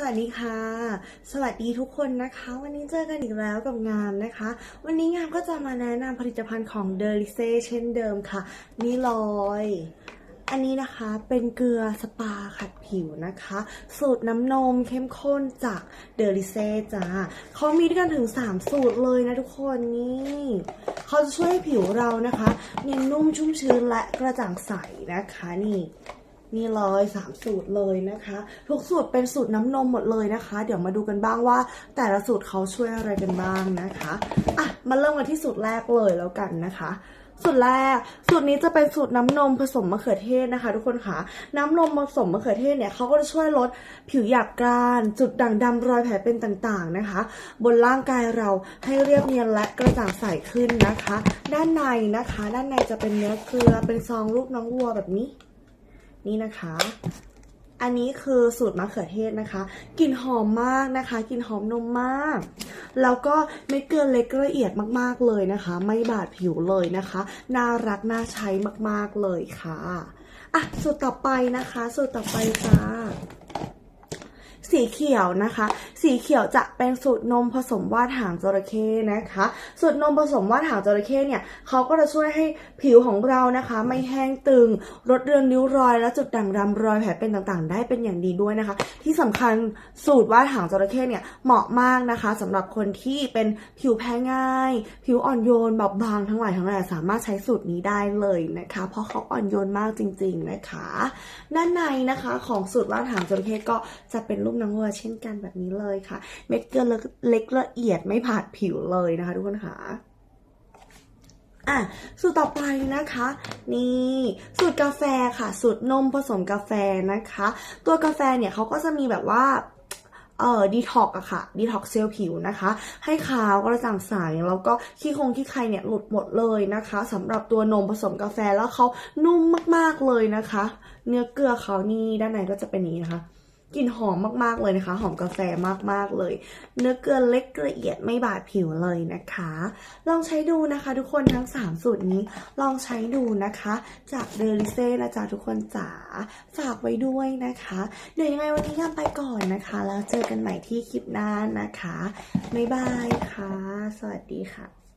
สวัสดีค่ะ สวัสดีทุกคนนะคะ วันนี้เจอกันอีกแล้วกับงามนะคะ วันนี้งามก็จะมาแนะนำผลิตภัณฑ์ของเดลิเซเช่นเดิมค่ะนี่เลยอันนี้นะคะเป็นเกลือสปาขัดผิวนะคะ สูตรน้ำนมเข้มข้นจากเดลิเซจ้าเขามีด้วยกันถึง 3 สูตรเลยนะทุกคนนี่เขาจะช่วยให้ผิวเรานะคะเนียนนุ่มชุ่มชื้นและกระจ่างใสนะคะนี่ นี่เลยสามสูตรเลยนะคะ ทุกสูตรเป็นสูตรน้ำนมหมดเลยนะคะ เดี๋ยวมาดูกันบ้างว่า แต่ละสูตรเขาช่วยอะไรกันบ้างนะคะอะมาเริ่มกันที่สูตรแรกเลยแล้วกันนะคะสูตรแรกสูตรนี้จะเป็นสูตรน้ำนมผสมมะเขือเทศนะคะ ทุกคนค่ะน้ำนมผสมมะเขือเทศเนี่ยเขาก็จะช่วยลดผิวหยาบกร้าน จุดด่างดำรอยแผลเป็นต่างๆนะคะ บนร่างกายเราให้เรียบเนียนและกระจ่างใสขึ้นนะคะ ด้านในนะคะ ด้านในจะเป็นเนื้อเกลือเป็นซองรูปน้องวัวแบบนี้ นี่นะคะ อันนี้คือสูตรมะเขือเทศนะคะกลิ่นหอมมากนะคะกลิ่นหอมนมมาก แล้วก็ไม่เกลือเล็กละเอียดมากๆเลยนะคะ ไม่บาดผิวเลยนะคะ น่ารักน่าใช้มากๆเลยค่ะอะสูตรต่อไปนะคะ สูตรต่อไปจ้า สีเขียวนะคะ สีเขียวจะเป็นสูตรนมผสมว่านหางจระเข้นะคะ สูตรนมผสมว่านหางจระเข้เนี่ยเขาก็จะช่วยให้ผิวของเรานะคะ ไม่แห้งตึงลดเรือนริ้วรอย และจุดด่างดำรอยแผลเป็นต่างๆ ได้เป็นอย่างดีด้วยนะคะ ที่สำคัญสูตรว่านหางจระเข้เนี่ยเหมาะมากนะคะสำหรับคนที่เป็นผิวแพ้ง่าย ผิวอ่อนโยนบอบบางทั้งหลายทั้งแหล่สามารถใช้สูตรนี้ได้เลยนะคะ เพราะเขาอ่อนโยนมากจริง ๆนะคะ ด้านในนะคะของสูตรว่านหางจระเข้ก็จะเป็นรูปนางวัวเช่นกันแบบนี้เลยค่ะ เม็ดเกลือเล็กละเอียดไม่ผาดผิวเลยนะคะทุกคนค่ะอะสูตรต่อไปนะคะ นี่สูตรกาแฟค่ะ สูตรนมผสมกาแฟนะคะ ตัวกาแฟเนี่ยเขาก็จะมีแบบว่าเอ่อดีท็อกอะค่ะดีท็อกเซลล์ผิวนะคะ ให้ขาวกระจ่างใสแล้วก็ขี้คงขี้ใครเนี่ยหลุดหมดเลยนะคะสำหรับตัวนมผสมกาแฟแล้วเขานุ่มมากๆเลยนะคะ เนื้อเกลือเขานี่ด้านในก็จะเป็นนี้นะคะ กลิ่นหอมมากๆเลยนะคะ หอมกาแฟมากๆเลย เนื้อเกลือเล็กละเอียดไม่บาดผิวเลยนะคะ ลองใช้ดูนะคะ ทุกคนทั้ง 3 สูตรนี้ ลองใช้ดูนะคะ จากเดลิเซ่นะจ๊ะทุกคนจ๋าฝากไว้ด้วยนะคะเดี๋ยวยังไงวันนี้ทำไปก่อนนะคะ แล้วเจอกันใหม่ที่คลิปหน้านะคะบ๊ายบายค่ะ สวัสดีค่ะ